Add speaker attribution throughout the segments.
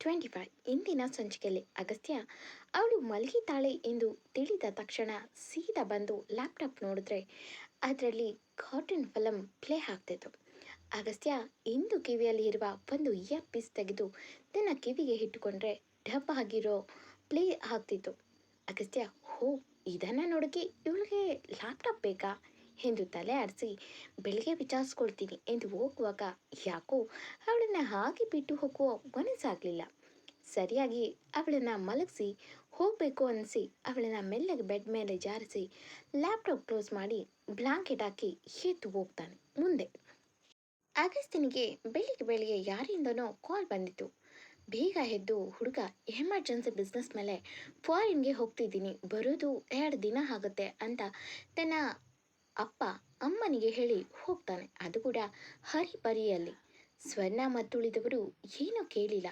Speaker 1: Twenty five ಇಂದಿನ ಸಂಚಿಕೆಯಲ್ಲಿ ಅಗಸ್ತ್ಯ. ಅವಳು ಮಲಗಿದ್ದಾಳೆ ಎಂದು ತಿಳಿದ ತಕ್ಷಣ ಸೀದಾ ಬಂದು ಲ್ಯಾಪ್ಟಾಪ್ ನೋಡಿದ್ರೆ ಅದರಲ್ಲಿ ಕಾಟನ್ ಫಿಲಮ್ ಪ್ಲೇ ಆಗ್ತಿತ್ತು. ಅಗಸ್ತ್ಯ ಇಂದು ಕಿವಿಯಲ್ಲಿ ಇರುವ ಒಂದು ಇಯರ್ ಪೀಸ್ ತೆಗೆದು ತನ್ನ ಕಿವಿಗೆ ಇಟ್ಟುಕೊಂಡ್ರೆ ಡಬ್ ಆಗಿರೋ ಪ್ಲೇ ಆಗ್ತಿತ್ತು. ಅಗಸ್ತ್ಯ, ಹೋ, ಇದನ್ನು ನೋಡೋಕ್ಕೆ ಇವಳಿಗೆ ಲ್ಯಾಪ್ಟಾಪ್ ಬೇಕಾ? ಎಂದು ತಲೆ ಆಡಿಸಿ ಬೆಳಿಗ್ಗೆ ವಿಚಾರಿಸ್ಕೊಳ್ತೀನಿ ಎಂದು ಹೋಗುವಾಗ, ಯಾಕೋ, ಅವಳನ್ನು ಹಾಗೆ ಬಿಟ್ಟು ಹೋಗುವ ಮನಸ್ಸಾಗಲಿಲ್ಲ. ಸರಿಯಾಗಿ ಅವಳನ್ನು ಮಲಗಿಸಿ, ಹೋಗಬೇಕು ಅನಿಸಿ, ಅವಳನ್ನು ಮೆಲ್ಲಗೆ ಬೆಡ್ ಮೇಲೆ ಜಾರಿಸಿ, ಲ್ಯಾಪ್ಟಾಪ್ ಕ್ಲೋಸ್ ಮಾಡಿ, ಬ್ಲಾಂಕೆಟ್ ಹಾಕಿ ಎದ್ದು ಹೋಗ್ತಾನೆ ಮುಂದೆ. ಅಗಸ್ತಿನಿಗೆ ಬೆಳಿಗ್ಗೆ ಬೆಳಿಗ್ಗೆ ಯಾರಿಂದನೋ ಕಾಲ್ ಬಂದಿತ್ತು. ಬೇಗ ಎದ್ದು, ಹುಡುಗ, ಎಮರ್ಜೆನ್ಸಿ ಬಿಸ್ನೆಸ್ ಮೇಲೆ ಫಾರಿನ್ಗೆ ಹೋಗ್ತಿದ್ದೀನಿ. ಬರೋದು ಎರಡು ದಿನ ಆಗುತ್ತೆ ಅಂತ ತನ್ನ ಅಪ್ಪ ಅಮ್ಮನಿಗೆ ಹೇಳಿ ಹೋಗ್ತಾನೆ. ಅದು ಕೂಡ ಹರಿಪರಿಯಲ್ಲಿ ಸ್ವರ್ಣ ಮತ್ತುಳಿದವರು ಏನೂ ಕೇಳಿಲ್ಲ.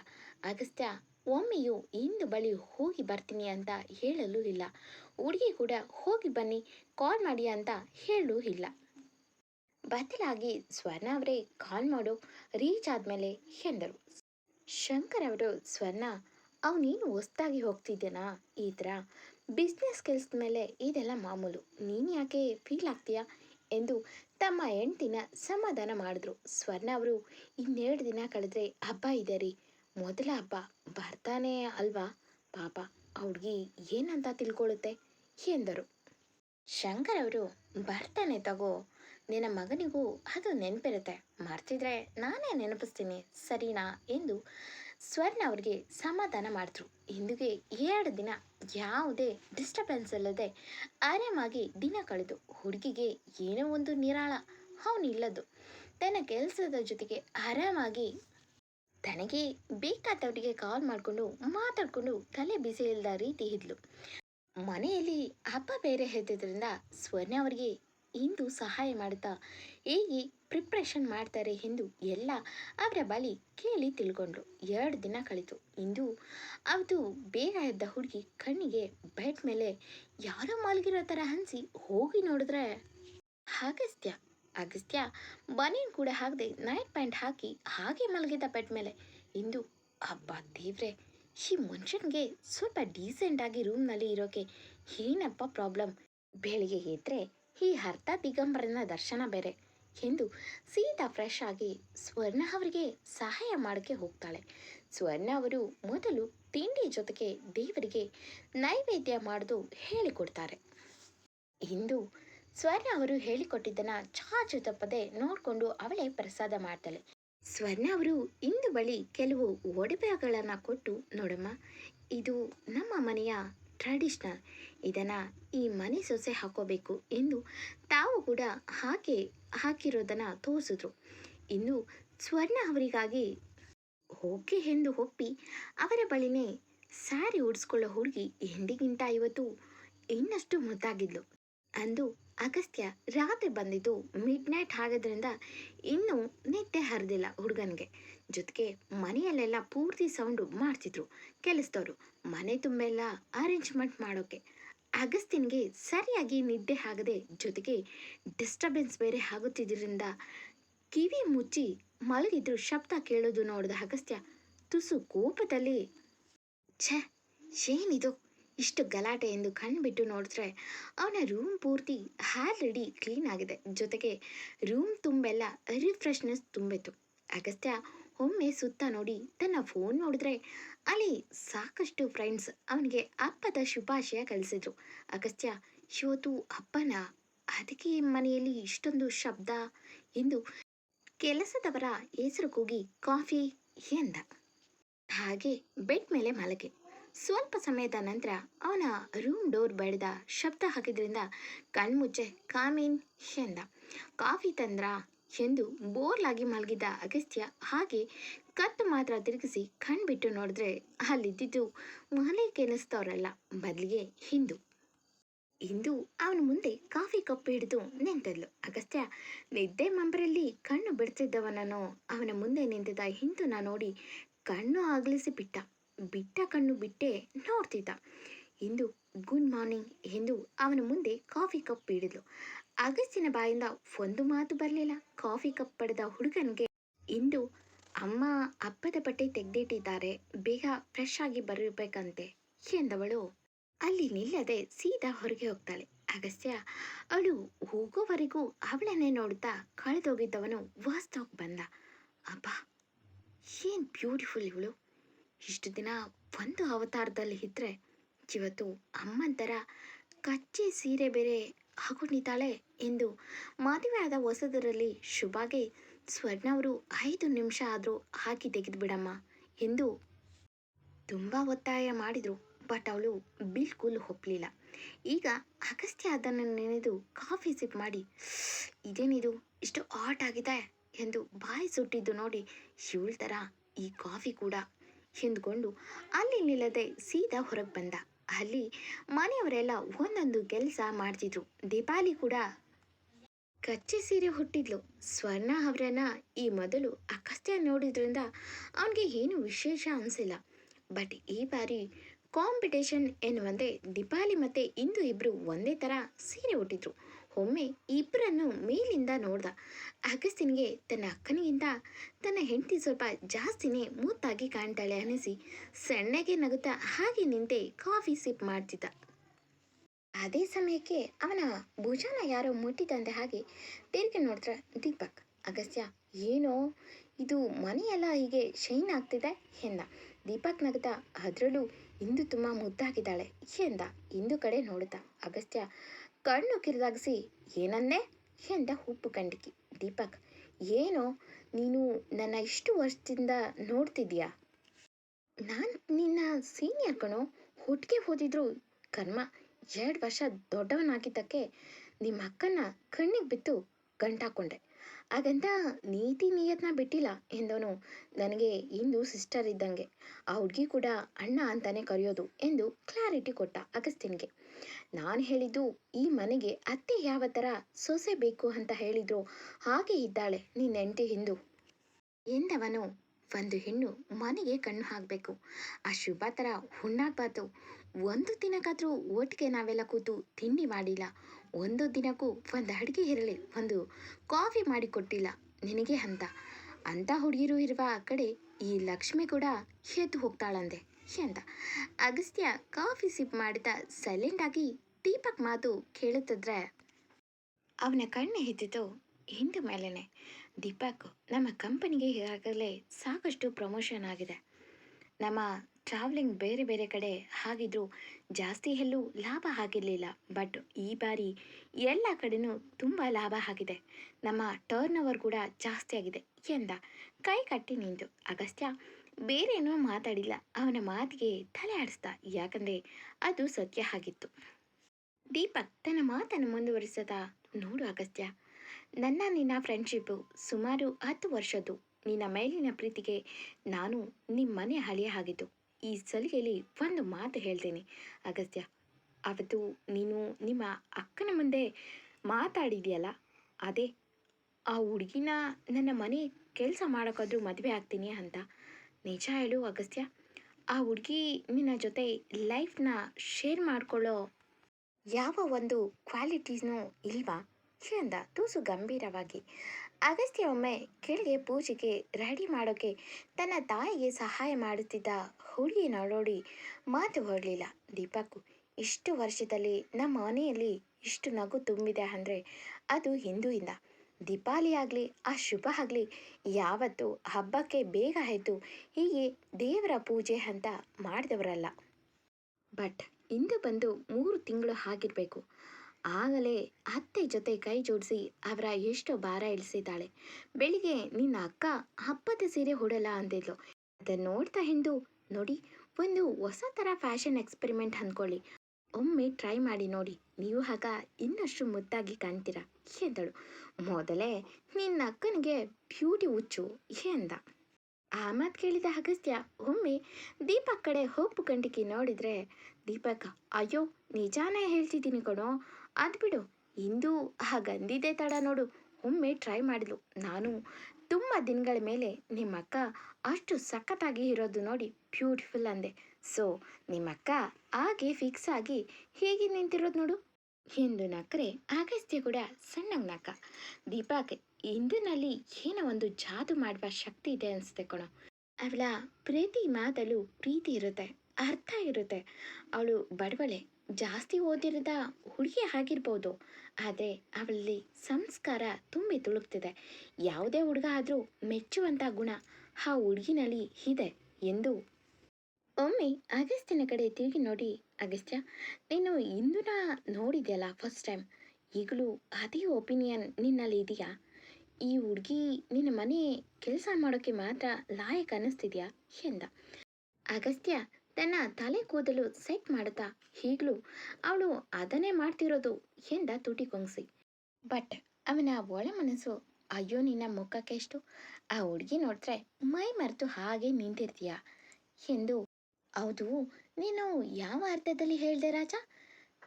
Speaker 1: ಅಗಸ್ತ್ಯ, ಒಮ್ಮೆಯೂ ಇಂದು ಬಳಿ ಹೋಗಿ ಬರ್ತೀನಿ ಅಂತ ಹೇಳಲು ಇಲ್ಲ. ಹುಡುಗಿ ಕೂಡ ಹೋಗಿ ಬನ್ನಿ ಕಾಲ್ ಮಾಡಿ ಅಂತ ಹೇಳೂ ಇಲ್ಲ. ಬದಲಾಗಿ ಸ್ವರ್ಣ ಅವರೇ ಕಾಲ್ ಮಾಡು ರೀಚ್ ಆದ್ಮೇಲೆ ಎಂದರು. ಶಂಕರ್ ಅವರು, ಸ್ವರ್ಣ, ಅವನೇನು ಹೊಸ್ದಾಗಿ ಹೋಗ್ತಿದ್ದೇನಾ? ಈ ಥರ ಬಿಸ್ನೆಸ್ ಕೆಲ್ಸದ ಮೇಲೆ ಇದೆಲ್ಲ ಮಾಮೂಲು. ನೀನು ಯಾಕೆ ಫೀಲ್ ಆಗ್ತೀಯಾ? ಎಂದು ತಮ್ಮ ಹೆಂಡ್ತಿನ ಸಮಾಧಾನ ಮಾಡಿದ್ರು. ಸ್ವರ್ಣ ಅವರು, ಇನ್ನೆರಡು ದಿನ ಕಳೆದ್ರೆ ಹಬ್ಬ ಇದೆ ರೀ. ಮೊದಲ ಹಬ್ಬ. ಬರ್ತಾನೆ ಅಲ್ವಾ? ಪಾಪ ಹುಡುಗಿ ಏನಂತ ತಿಳ್ಕೊಳ್ಳುತ್ತೆ ಎಂದರು. ಶಂಕರ್ ಅವರು, ಬರ್ತಾನೆ ತಗೋ. ನಿನ್ನ ಮಗನಿಗೂ ಅದು ನೆನಪಿರುತ್ತೆ. ಮರ್ತಿದ್ರೆ ನಾನೇ ನೆನಪಿಸ್ತೀನಿ. ಸರಿನಾ? ಎಂದು ಸ್ವರ್ಣ ಅವ್ರಿಗೆ ಸಮಾಧಾನ ಮಾಡಿದ್ರು. ಇಂದಿಗೆ ಎರಡು ದಿನ ಯಾವುದೇ ಡಿಸ್ಟರ್ಬೆನ್ಸ್ ಇಲ್ಲದೆ ಆರಾಮಾಗಿ ದಿನ ಕಳೆದು ಹುಡುಗಿಗೆ ಏನೋ ಒಂದು ನಿರಾಳ ಅವನಿಲ್ಲದು ತನ್ನ ಕೆಲಸದ ಜೊತೆಗೆ ಆರಾಮಾಗಿ ತನಗೆ ಬೇಕಾದವರಿಗೆ ಕಾಲ್ ಮಾಡಿಕೊಂಡು ಮಾತಾಡಿಕೊಂಡು ತಲೆ ಬಿಸಿ ಇಲ್ಲದ ರೀತಿ ಇದ್ಲು. ಮನೆಯಲ್ಲಿ ಹಬ್ಬ ಬೇರೆ ಹೆದ್ದಿದ್ರಿಂದ ಸ್ವರ್ಣ ಅವರಿಗೆ ಇಂದು ಸಹಾಯ ಮಾಡುತ್ತಾ? ಹೇಗೆ ಪ್ರಿಪ್ರೇಷನ್ ಮಾಡ್ತಾರೆ ಎಂದು ಎಲ್ಲ ಅವರ ಬಳಿ ಕೇಳಿ ತಿಳ್ಕೊಂಡ್ರು. ಎರಡು ದಿನ ಕಳಿತು. ಇಂದು ಅದು ಬೇಗ ಎದ್ದ ಹುಡುಗಿ ಕಣ್ಣಿಗೆ ಬೆಡ್ ಮೇಲೆ, ಯಾರೋ ಮಲಗಿರೋ ಥರ ಅನಿಸಿ, ಹೋಗಿ ನೋಡಿದ್ರೆ ಅಗಸ್ತ್ಯ ಅಗಸ್ತ್ಯ ಬನೀನ್ ಕೂಡ ಹಾಕದೆ ನೈಟ್ ಪ್ಯಾಂಟ್ ಹಾಕಿ ಹಾಗೆ ಮಲಗಿದ್ದ ಬೆಡ್ ಮೇಲೆ. ಇಂದು ಹಬ್ಬ ದೇವ್ರೆ, ಈ ಮನುಷ್ಯನಿಗೆ ಸ್ವಲ್ಪ ಡೀಸೆಂಟಾಗಿ ರೂಮ್ನಲ್ಲಿ ಇರೋಕೆ ಏನಪ್ಪ ಪ್ರಾಬ್ಲಮ್ ಬೆಳಿಗ್ಗೆ ಎದ್ರೆ ಈ ಅರ್ಧ ದಿಗಂಬರನ ದರ್ಶನ ಬೇರೆ ಎಂದು ಸೀದಾ ಫ್ರೆಶ್ ಆಗಿ ಸ್ವರ್ಣ ಅವರಿಗೆ ಸಹಾಯ ಮಾಡೋಕ್ಕೆ ಹೋಗ್ತಾಳೆ. ಸ್ವರ್ಣ ಅವರು ಮೊದಲು ತಿಂಡಿ ಜೊತೆಗೆ ದೇವರಿಗೆ ನೈವೇದ್ಯ ಮಾಡೋದು ಹೇಳಿಕೊಡ್ತಾರೆ. ಇಂದು ಸ್ವರ್ಣ ಅವರು ಹೇಳಿಕೊಟ್ಟಿದ್ದನ್ನ ಚಾಚು ತಪ್ಪದೆ ನೋಡಿಕೊಂಡು ಅವಳೇ ಪ್ರಸಾದ ಮಾಡ್ತಾಳೆ. ಸ್ವರ್ಣ ಅವರು ಇಂದು ಬಳಿ ಕೆಲವು ಒಡವೆಗಳನ್ನು ಕೊಟ್ಟು, ನೋಡಮ್ಮ, ಇದು ನಮ್ಮ ಮನೆಯ ಟ್ರೆಡಿಷ್ನಲ್ ಇದನ್ನು ಈ ಮನೆ ಸೊಸೆ ಹಾಕೋಬೇಕು ಎಂದು ತಾವು ಕೂಡ ಹಾಕಿ, ಹಾಕಿರೋದನ್ನು ತೋರಿಸಿದ್ರು. ಇನ್ನು ಸ್ವರ್ಣ ಅವರಿಗಾಗಿ ಹೋಗಿ ಎಂದು ಒಪ್ಪಿ ಅವರ ಬಳಿನೇ ಸಾರಿ ಉಡಿಸ್ಕೊಳ್ಳೋ ಹುಡುಗಿ ಎಂದಿಗಿಂತ ಇವತ್ತು ಇನ್ನಷ್ಟು ಮುದ್ದಾಗಿದ್ಲು. ಅಂದು ಅಗಸ್ತ್ಯ ರಾತ್ರಿ ಬಂದಿದ್ದು ಮಿಡ್ ನೈಟ್ ಆಗೋದ್ರಿಂದ ಇನ್ನೂ ನಿದ್ದೆ ಹರಿದಿಲ್ಲ ಹುಡುಗನಿಗೆ. ಜೊತೆಗೆ ಮನೆಯಲ್ಲೆಲ್ಲ ಪೂರ್ತಿ ಸೌಂಡು ಮಾಡ್ತಿದ್ರು ಕೆಲಸದವರು. ಮನೆ ತುಂಬೆಲ್ಲ ಅರೇಂಜ್ಮೆಂಟ್ ಮಾಡೋಕೆ. ಅಗಸ್ತಿನ್ಗೆ ಸರಿಯಾಗಿ ನಿದ್ದೆ ಆಗದೆ ಜೊತೆಗೆ ಡಿಸ್ಟರ್ಬೆನ್ಸ್ ಬೇರೆ ಆಗುತ್ತಿದ್ದರಿಂದ ಕಿವಿ ಮುಚ್ಚಿ ಮಲಗಿದ್ರು ಶಬ್ದ ಕೇಳೋದು ನೋಡಿದ ಅಗಸ್ತ್ಯ. ತುಸು ಕೋಪದಲ್ಲಿ, ಛೇ, ಏನಿದು? ಇಷ್ಟು ಗಲಾಟೆ ಎಂದು ಕಣ್ಬಿಟ್ಟು ನೋಡಿದ್ರೆ ಅವನ ರೂಮ್ ಪೂರ್ತಿ ಹಾಲ್ರೆಡಿ ಕ್ಲೀನ್ ಆಗಿದೆ. ಜೊತೆಗೆ ರೂಮ್ ತುಂಬೆಲ್ಲ ರಿಫ್ರೆಶ್ನೆಸ್ ತುಂಬಿತ್ತು. ಅಗಸ್ತ್ಯ ಒಮ್ಮೆ ಸುತ್ತ ನೋಡಿ ತನ್ನ ಫೋನ್ ನೋಡಿದ್ರೆ ಅಲ್ಲಿ ಸಾಕಷ್ಟು ಫ್ರೆಂಡ್ಸ್ ಅವನಿಗೆ ಹಬ್ಬದ ಶುಭಾಶಯ ಕಳಿಸಿದ್ರು ಅಗಸ್ತ್ಯ ಇವತ್ತು ಹಬ್ಬನ ಅದಕ್ಕೆ ಮನೆಯಲ್ಲಿ ಇಷ್ಟೊಂದು ಶಬ್ದ? ಎಂದು ಕೆಲಸದವರ ಹೆಸರು ಕೂಗಿ, ಕಾಫಿ, ಎಂದ. ಹಾಗೆ ಬೆಡ್ ಮೇಲೆ ಮಲಗೆ. ಸ್ವಲ್ಪ ಸಮಯದ ನಂತರ ಅವನ ರೂಮ್ ಡೋರ್ ಬಡಿದ ಶಬ್ದ ಹಾಕಿದ್ರಿಂದ ಕಣ್ಮುಚ್ಚೆ, ಕಾಮೀನ್ ಎಂದ ಕಾಫಿ ತಂದ್ರ? ಎಂದು ಬೋರ್ಲಾಗಿ ಮಲಗಿದ್ದ ಅಗಸ್ತ್ಯ ಹಾಗೆ ಕತ್ತು ಮಾತ್ರ ತಿರುಗಿಸಿ ಕಣ್ಬಿಟ್ಟು ನೋಡಿದ್ರೆ ಅಲ್ಲಿದ್ದಿದ್ದು ಮನೆ ಕೆಲಸದವರಲ್ಲ ಬದಲಿಗೆ ಹಿಂದೂ. ಇಂದು ಅವನ ಮುಂದೆ ಕಾಫಿ ಕಪ್ಪು ಹಿಡಿದು ನಿಂತದ್ಲು. ಅಗಸ್ತ್ಯ ನಿದ್ದೆ ಮಂಬರಲ್ಲಿ ಕಣ್ಣು ಬಿಡ್ತಿದ್ದವನನ್ನು ಅವನ ಮುಂದೆ ನಿಂತಿದ್ದ ಹಿಂದೂನ ನೋಡಿ ಕಣ್ಣು ಆಗ್ಲಿಸಿ ಬಿಟ್ಟ. ಬಿಟ್ಟ ಕಣ್ಣು ಬಿಟ್ಟೆ ನೋಡ್ತಿದ್ದ. ಇಂದು ಗುಡ್ ಮಾರ್ನಿಂಗ್ ಎಂದು ಅವನ ಮುಂದೆ ಕಾಫಿ ಕಪ್ ಹಿಡಿದ್ಲು. ಅಗಸ್ತಿನ ಬಾಯಿಂದ ಒಂದು ಮಾತು ಬರಲಿಲ್ಲ. ಕಾಫಿ ಕಪ್ ಪಡೆದ ಹುಡುಗನಿಗೆ ಇಂದು ಅಮ್ಮ ಅಪ್ಪದ ಬಟ್ಟೆ ತೆಗೆದಿಟ್ಟಿದ್ದಾರೆ. ಬೇಗ ಫ್ರೆಶ್ ಆಗಿ ಬರಬೇಕಂತೆ ಎಂದವಳು. ಅಲ್ಲಿ ನಿಲ್ಲದೆ ಸೀದಾ ಹೊರಗೆ ಹೋಗ್ತಾಳೆ. ಅಗಸ್ತ್ಯ ಅವಳು ಹೋಗೋವರೆಗೂ ಅವಳನ್ನೇ ನೋಡುತ್ತಾ ಕಳೆದೋಗಿದ್ದವನು ವಾಸ್ತವಕ್ಕೆ ಬಂದ. ಅಬ್ಬಾ, ಏನು ಬ್ಯೂಟಿಫುಲ್ ಇವಳು. ಇಷ್ಟು ದಿನ ಒಂದು ಅವತಾರದಲ್ಲಿ ಇದ್ದರೆ ಇವತ್ತು ಅಮ್ಮನ ಥರ ಕಚ್ಚೆ ಸೀರೆ ಬೇರೆ ಹಾಕೊಂಡಿದ್ದಾಳೆ ಎಂದು ಮದುವೆ ಆದ ಹೊಸದರಲ್ಲಿ ಶುಭಾಗೆ ಸ್ವರ್ಣ ಅವರು ಐದು ನಿಮಿಷ ಆದರೂ ಹಾಕಿ ತೆಗೆದು ಬಿಡಮ್ಮ ಎಂದು ತುಂಬ ಒತ್ತಾಯ ಮಾಡಿದರು. ಬಟ್ ಅವಳು ಬಿಲ್ಕುಲ್ ಒಪ್ಪಲಿಲ್ಲ ಈಗ ಅಗಸ್ತ್ಯ ಅದನ್ನು ನೆನೆದು ಕಾಫಿ ಸಿಪ್ ಮಾಡಿ, ಇದೇನಿದು? ಇಷ್ಟು ಹಾಟ್ ಆಗಿದೆ? ಎಂದು ಬಾಯಿ ಸುಟ್ಟಿದ್ದು ನೋಡಿ ಇವಳ ಥರ ಈ ಕಾಫಿ ಕೂಡ ಎಂದುಕೊಂಡು ಅಲ್ಲಿ ನಿಲ್ಲದೆ ಸೀದಾ ಹೊರಗೆ ಬಂದ. ಅಲ್ಲಿ ಮನೆಯವರೆಲ್ಲ ಒಂದೊಂದು ಕೆಲಸ ಮಾಡ್ತಿದ್ರು. ದೀಪಾಲಿ ಕೂಡ ಕಚ್ಚೆ ಸೀರೆ ಹುಟ್ಟಿದ್ಲು. ಸ್ವರ್ಣ ಅವರನ್ನ ಈ ಮೊದಲು ಅಕಸ್ತ್ಯ ನೋಡಿದ್ರಿಂದ ಅವನಿಗೆ ಏನು ವಿಶೇಷ ಅನಿಸಿಲ್ಲ. ಬಟ್ ಈ ಬಾರಿ ಕಾಂಪಿಟೇಷನ್ ಎನ್ನುವಂತೆ ದೀಪಾಲಿ ಮತ್ತು ಇಂದು ಇಬ್ಬರು ಒಂದೇ ಥರ ಸೀರೆ ಹುಟ್ಟಿದ್ರು ಒಮ್ಮೆ ಇಬ್ಬರನ್ನು ಮೇಲಿಂದ ನೋಡ್ದ. ಅಗಸ್ತಿನ್ಗೆ ತನ್ನ ಅಕ್ಕನಿಗಿಂತ ತನ್ನ ಹೆಂಡತಿ ಸ್ವಲ್ಪ ಜಾಸ್ತಿನೇ ಮೂತಾಗಿ ಕಾಣ್ತಾಳೆ ಅನಿಸಿ ಸಣ್ಣಗೆ ನಗುತ್ತಾ ಹಾಗೆ ನಿಂತೆ ಕಾಫಿ ಸಿಪ್ ಮಾಡ್ತಿದ್ದ. ಅದೇ ಸಮಯಕ್ಕೆ ಅವನ ಭುಜನ ಯಾರೋ ಮುಟ್ಟಿದಂತೆ ಹಾಗೆ ತಿರುಗಿ ನೋಡಿದ್ರ ದೀಪಕ್. ಅಗಸ್ತ್ಯ, ಏನೋ? ಇದು ಮನೆಯೆಲ್ಲ ಹೀಗೆ ಶೈನ್ ಆಗ್ತಿದೆ? ಎಂದ. ದೀಪಕ್ ನಗುತ್ತಾ, ಅದರಲ್ಲೂ ಇಂದು ತುಂಬ ಮುದ್ದಾಗಿದ್ದಾಳೆ? ಎಂದ. ಇಂದು ಕಡೆ ನೋಡುತ್ತ? ಅಗಸ್ತ್ಯ ಕಣ್ಣು ಕಿರಿದಾಗಿಸಿ, ಏನನ್ನೇ? ಎಂದ ಉಪ್ಪು ಕಂಡಿಕಿ, ದೀಪಕ್, ಏನೋ ನೀನು ನನ್ನ ಇಷ್ಟು ವರ್ಷದಿಂದ ನೋಡ್ತಿದ್ಯಾ ನಾನು ನಿನ್ನ ಸೀನಿಯರ್ ಕಣೋ ಹುಟ್ಟಿಗೆ ಓದಿದ್ರು ಕರ್ಮ. ಎರಡು ವರ್ಷ ದೊಡ್ಡವನಾಗಿದ್ದಕ್ಕೆ ನಿಮ್ಮ ಅಕ್ಕನ ಕಣ್ಣಿಗೆ ಬಿತ್ತು ಗಂಟಾಕೊಂಡೆ. ಹಾಗಂತ ನೀತಿ ನಿಯತ್ನ ಬಿಟ್ಟಿಲ್ಲ ಎಂದವನು ನನಗೆ ಇಂದು ಸಿಸ್ಟರ್ ಇದ್ದಂಗೆ. ಆ ಹುಡುಗಿ ಕೂಡ ಅಣ್ಣ ಅಂತಾನೆ ಕರೆಯೋದು ಎಂದು ಕ್ಲಾರಿಟಿ ಕೊಟ್ಟ ಅಗಸ್ತಿನ್ಗೆ ನಾನು ಹೇಳಿದ್ದು ಈ ಮನೆಗೆ ಅತ್ತೆ ಯಾವ ಥರ ಸೊಸೆ ಬೇಕು ಅಂತ ಹೇಳಿದ್ರು ಹಾಗೆ ಇದ್ದಾಳೆ ನಿನ್ನ ಹೆಂಡತಿ ಹಿಂದು. ಎಂದವನು, ಒಂದು ಹೆಣ್ಣು ಮನೆಗೆ ಕಣ್ಣು ಹಾಕಬೇಕು. ಆ ಶುಭ ಥರ ಹುಣ್ಣಾಗಬಾರ್ದು. ಒಂದು ದಿನಕ್ಕಾದರೂ ಒಟ್ಟಿಗೆ ನಾವೆಲ್ಲ ಕೂತು ತಿಂಡಿ ಮಾಡಿಲ್ಲ. ಒಂದು ದಿನಕ್ಕೂ ಒಂದು ಅಡುಗೆ ಇರಲಿ, ಒಂದು ಕಾಫಿ ಮಾಡಿ ಕೊಟ್ಟಿಲ್ಲ ನಿನಗೆ ಅಂತ. ಅಂಥ ಹುಡುಗಿರು ಇರುವ ಆ ಕಡೆ ಈ ಲಕ್ಷ್ಮಿ ಕೂಡ ಎದ್ದು ಹೋಗ್ತಾಳಂದೆ ಅಂತ ಅಗಸ್ತ್ಯ ಕಾಫಿ ಸಿಪ್ ಸೈಲೆಂಟ್ ಆಗಿ ದೀಪಕ್ ಮಾತು ಕೇಳುತ್ತಿದ್ರೆ, ಅವನ ಕಣ್ಣು ಹಿದ್ದಿದ್ದು ಹಿಂದೆ ಮೇಲೇನೆ. ದೀಪಕ್ ನಮ್ಮ ಕಂಪನಿಗೆ ಈಗಾಗಲೇ ಸಾಕಷ್ಟು ಪ್ರಮೋಷನ್ ಆಗಿದೆ. ನಮ್ಮ ಟ್ರಾವ್ಲಿಂಗ್ ಬೇರೆ ಬೇರೆ ಕಡೆ ಹಾಗಿದ್ರು ಜಾಸ್ತಿ ಎಲ್ಲೂ ಲಾಭ ಆಗಿರಲಿಲ್ಲ. ಬಟ್ ಈ ಬಾರಿ ಎಲ್ಲ ಕಡೆನೂ ತುಂಬ ಲಾಭ ಆಗಿದೆ. ನಮ್ಮ ಟರ್ನ್ ಓವರ್ ಕೂಡ ಜಾಸ್ತಿ ಆಗಿದೆ ಎಂದ. ಕೈ ಕಟ್ಟಿ ನಿಂತು. ಅಗಸ್ತ್ಯ ಬೇರೇನೂ ಮಾತಾಡಿಲ್ಲ. ಅವನ ಮಾತಿಗೆ ತಲೆ ಆಡಿಸ್ದ. ಯಾಕಂದರೆ ಅದು ಸತ್ಯ ಆಗಿತ್ತು. ದೀಪಕ್ ತನ್ನ ಮಾತನ್ನು ಮುಂದುವರಿಸದ. ನೋಡು ಅಗಸ್ತ್ಯ, ನನ್ನ ನಿನ್ನ ಫ್ರೆಂಡ್ಶಿಪ್ಪು ಸುಮಾರು ಹತ್ತು ವರ್ಷದ್ದು. ನಿನ್ನ ಮೇಲಿನ ಪ್ರೀತಿಗೆ ನಾನು ನಿಮ್ಮ ಮನೆ ಹಳೆಯ ಆಗಿದ್ದು ಈ ಸಲಿಗೆಯಲ್ಲಿ ಒಂದು ಮಾತು ಹೇಳ್ತೀನಿ. ಅಗಸ್ತ್ಯ, ಅವತ್ತು ನೀನು ನಿಮ್ಮ ಅಕ್ಕನ ಮುಂದೆ ಮಾತಾಡಿದೆಯಲ್ಲ ಅದೇ ಆ ಹುಡುಗಿನ ನನ್ನ ಮನೆ ಕೆಲಸ ಮಾಡೋಕ್ಕಾದ್ರೂ ಮದುವೆ ಆಗ್ತೀನಿ ಅಂತ. ನಿಜ ಹೇಳು ಅಗಸ್ತ್ಯ, ಆ ಹುಡುಗಿ ನಿನ್ನ ಜೊತೆ ಲೈಫ್ನ ಶೇರ್ ಮಾಡಿಕೊಳ್ಳೋ ಯಾವ ಒಂದು ಕ್ವಾಲಿಟೀಸ್ನೂ ಇಲ್ವಾ? ಎಂದ ತೂಸು ಗಂಭೀರವಾಗಿ. ಅಗಸ್ತ್ಯ ಒಮ್ಮೆ ಕೆಳಗೆ ಪೂಜೆಗೆ ರೆಡಿ ಮಾಡೋಕೆ ತನ್ನ ತಾಯಿಗೆ ಸಹಾಯ ಮಾಡುತ್ತಿದ್ದ ಹುಡುಗಿನ ನೋಡಿ ಮಾತು ಹೊರಲಿಲ್ಲ. ದೀಪಕ್ ಇಷ್ಟು ವರ್ಷದಲ್ಲಿ ನಮ್ಮ ಮನೆಯಲ್ಲಿ ಇಷ್ಟು ನಗು ತುಂಬಿದೆ ಅಂದರೆ ಅದು ಹಿಂದೂಯಿಂದ. ದೀಪಾವಳಿ ಆಗಲಿ, ಆ ಶುಭ ಆಗಲಿ, ಯಾವತ್ತು ಹಬ್ಬಕ್ಕೆ ಬೇಗ ಆಯಿತು ಹೀಗೆ ದೇವರ ಪೂಜೆ ಅಂತ ಮಾಡಿದವರಲ್ಲ. ಬಟ್ ಇಂದು ಬಂದು ಮೂರು ತಿಂಗಳು ಆಗಿರಬೇಕು. ಆಗಲೇ ಅತ್ತೆ ಜೊತೆ ಕೈ ಜೋಡಿಸಿ ಅವರ ಎಷ್ಟೋ ಭಾರ ಇಳಿಸಿದ್ದಾಳೆ. ಬೆಳಿಗ್ಗೆ ನಿನ್ನ ಅಕ್ಕ ಹಬ್ಬದ ಸೀರೆ ಉಡಲ್ಲ ಅಂದಿದ್ಲು. ಅದನ್ನು ನೋಡ್ತಾ ಹಿಂದು ನೋಡಿ, ಒಂದು ಹೊಸ ಥರ ಫ್ಯಾಷನ್ ಎಕ್ಸ್ಪೆರಿಮೆಂಟ್ ಅಂದ್ಕೊಳ್ಳಿ ಒಮ್ಮೆ ಟ್ರೈ ಮಾಡಿ ನೋಡಿ, ನೀವು ಆಗ ಇನ್ನಷ್ಟು ಮುದ್ದಾಗಿ ಕಾಣ್ತೀರಾ. ಎಂದಳು ಮೊದಲೇ ನಿನ್ನ ಅಕ್ಕನಿಗೆ ಬ್ಯೂಟಿ ಹುಚ್ಚು ಎಂದ ಆ ಮಾತು ಕೇಳಿದ ಅಗಸ್ತ್ಯ ಒಮ್ಮೆ ದೀಪಕ್ ಕಡೆ ಹೋಪು ಕಂಡಿಕೆ ನೋಡಿದ್ರೆ, ದೀಪಕ್, ಅಯ್ಯೋ, ನಿಜಾನೇ ಹೇಳ್ತಿದ್ದೀನಿ ಕಣೋ ಅದು ಬಿಡು ಇಂದು ಹಾಗಂದಿದ್ದೆ ತಡ ನೋಡು. ಒಮ್ಮೆ ಟ್ರೈ ಮಾಡಿದ್ಲು. ನಾನು ತುಂಬ ದಿನಗಳ ಮೇಲೆ ನಿಮ್ಮ ಅಕ್ಕ ಅಷ್ಟು ಸಖತ್ತಾಗಿ ಇರೋದು ನೋಡಿ ಬ್ಯೂಟಿಫುಲ್ ಅಂದೆ. ಸೊ, ನಿಮ್ಮ ಅಕ್ಕ ಹಾಗೆ ಫಿಕ್ಸ್ ಆಗಿ ಹೇಗೆ ನಿಂತಿರೋದು ನೋಡು. ಎಂದು ನಕ್ಕರೆ ಆಗಸ್ತ್ಯ ಕೂಡ ಸಣ್ಣಗೆ ನಕ್ಕ ದೀಪಾಕೆ, ಇಂದಿನಲ್ಲಿ ಏನೋ ಒಂದು ಜಾದು ಮಾಡುವ ಶಕ್ತಿ ಇದೆ ಅನಿಸುತ್ತೆ ಕಣೋ. ಅವಳ ಪ್ರೀತಿ ಮಾತಲ್ಲೂ ಪ್ರೀತಿ ಇರುತ್ತೆ, ಅರ್ಥ ಇರುತ್ತೆ. ಅವಳು ಬಡವಳೆ ಜಾಸ್ತಿ ಓದಿರದ ಹುಡುಗಿ ಆಗಿರ್ಬೋದು. ಆದರೆ ಅವಳಲ್ಲಿ ಸಂಸ್ಕಾರ ತುಂಬಿ ತುಳುಕ್ತಿದೆ. ಯಾವುದೇ ಹುಡುಗ ಆದರೂ ಮೆಚ್ಚುವಂಥ ಗುಣ ಆ ಹುಡುಗಿನಲ್ಲಿ ಇದೆ ಎಂದು ಒಮ್ಮೆ ಅಗಸ್ತ್ಯನ ಕಡೆ ತಿರುಗಿ ನೋಡಿ, ಅಗಸ್ತ್ಯ, ನೀನು ಇಂದುನ ನೋಡಿದೆಯಲ್ಲ ಫಸ್ಟ್ ಟೈಮ್ ಈಗಲೂ ಅದೇ ಒಪಿನಿಯನ್ ನಿನ್ನಲ್ಲಿ ಇದೆಯಾ? ಈ ಹುಡುಗಿ ನಿನ್ನ ಮನೆ ಕೆಲಸ ಮಾಡೋಕ್ಕೆ ಮಾತ್ರ ಲಾಯಕ್ ಅನ್ನಿಸ್ತಿದ್ಯಾ? ಎಂದ. ಅಗಸ್ತ್ಯ ತನ್ನ ತಲೆ ಕೂದಲು ಸೆಟ್ ಮಾಡುತ್ತಾ ಈಗಲೂ ಅವಳು ಅದನ್ನೇ ಮಾಡ್ತಿರೋದು ಎಂದ ತುಟಿ ಕೊಂಗ್ಸಿ. ಬಟ್ ಅವನ ಒಳ ಮನಸ್ಸು, ಅಯ್ಯೋ, ನಿನ್ನ ಮುಖಕ್ಕೆಷ್ಟು ಆ ಹುಡುಗಿ ನೋಡಿದ್ರೆ ಮೈ ಮರೆತು ಹಾಗೆ ನಿಂತಿರ್ತೀಯ? ಎಂದು ಹೌದು, ನೀನು ಯಾವ ಅರ್ಥದಲ್ಲಿ ಹೇಳ್ದೆ ರಾಜ?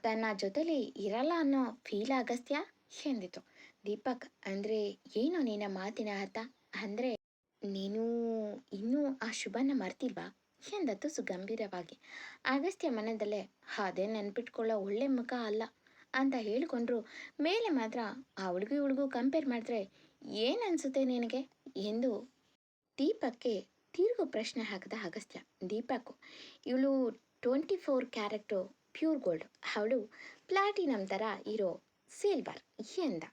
Speaker 1: ತನ್ನ ಜೊತೆಲಿ ಇರಲ್ಲ ಅನ್ನೋ ಫೀಲ್ ಆಗಸ್ತ್ಯಾ? ಎಂದಿತು. ದೀಪಕ್, ಅಂದ್ರೆ ಏನು ನಿನ್ನ ಮಾತಿನ ಅರ್ಥ? ಅಂದ್ರೆ ನೀನು ಇನ್ನೂ ಆ ಶುಭನ ಮರ್ತಿಲ್ವಾ? ಎಂದತ್ತು ಸುಗಂಭೀರವಾಗಿ. ಅಗಸ್ತ್ಯ ಮನದಲ್ಲೇ ಅದೇ ನೆನ್ಪಿಟ್ಕೊಳ್ಳೋ ಒಳ್ಳೆ ಮುಖ ಅಲ್ಲ ಅಂತ ಹೇಳಿಕೊಂಡ್ರು. ಮೇಲೆ ಮಾತ್ರ, ಅವಳಿಗೂ ಇವಳಿಗೂ ಕಂಪೇರ್ ಮಾಡಿದ್ರೆ ಏನು ಅನಿಸುತ್ತೆ ನಿನಗೆ? ಎಂದು ದೀಪಕ್ಕೆ ತಿರುಗು ಪ್ರಶ್ನೆ ಹಾಕಿದ ಅಗಸ್ತ್ಯ. ದೀಪಕ್ ಇವಳು twenty four carat pure gold ಅವಳು ಪ್ಲಾಟಿನಮ್ ಥರ ಇರೋ ಸಿಲ್ವರ್ ಎಂದ.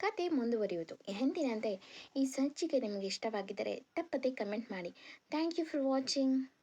Speaker 1: ಕತೆ ಮುಂದುವರಿಯುವುದು. ಎಂದಿನಂತೆ, ಈ ಸಂಚಿಕೆ ನಿಮಗೆ ಇಷ್ಟವಾಗಿದ್ದರೆ ತಪ್ಪದೆ ಕಮೆಂಟ್ ಮಾಡಿ. Thank you for watching.